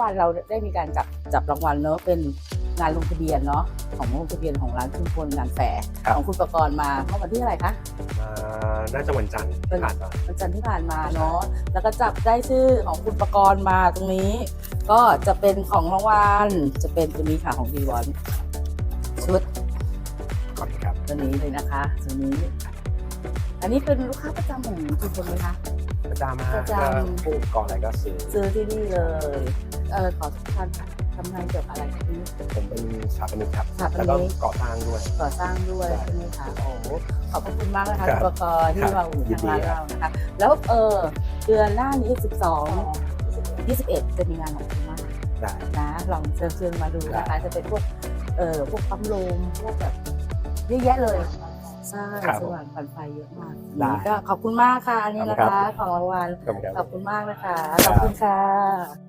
วันเราได้มีการจับจับรางวัลเนอะเป็นงานลงทะเบียนเนาะของลงทะเบียนของร้านชุมพลงานแฝดครับ ของคุณประกรณ์มาเมื่อวันที่อะไรคะ อ่าน่าจะวันจันทร์ที่ผ่านมา วันจันทร์ที่ผ่านมาเนาะ แล้วก็จับได้ชื่อของคุณประกรณ์มาตรงนี้ ก็จะเป็นของรางวัล จะเป็นตัวนี้ค่ะของดีวอนชุดก่อนครับ ตัวนี้เลยนะคะตัวนี้ อันนี้เป็นลูกค้าประจำของชุมพลไหมคะ ประจำมาประจำก็ผู้อุปกรณ์อะไรก็ซื้อซื้อที่นี่เลย เออขอทุกท่านค่ะทำงานเกี่ยวกับอะไรคะที่นี่ ผมเป็นสถาปนิกครับ สถาปนิก แล้วก็ก่อสร้างด้วย ก่อสร้างด้วยใช่ใช่ไหมคะโอ้โหขอบพระคุณมากนะคะครัคุบณประกรณ์ที่ครับมาอุ่นยินทางดีร้านครับเรานะคะ แล้วเออเดือนหน้านี้ 12 21 จะมีงานของคุณมากได้นะลองเชิญเชิญมาดูนะคะได้จะเป็นพวกเอ่อพวกปั๊มลมพวกแบบเยอะแยะเลยใช่ครับสว่างฝันไฟเยอะมากได้ ก็ขอบคุณมากค่ะอันนี่นะขอบคุณครัคะบของรางวัล ขอบคุณครับ ขอบคุณมากนะคะคขรับอบคุณค่ะ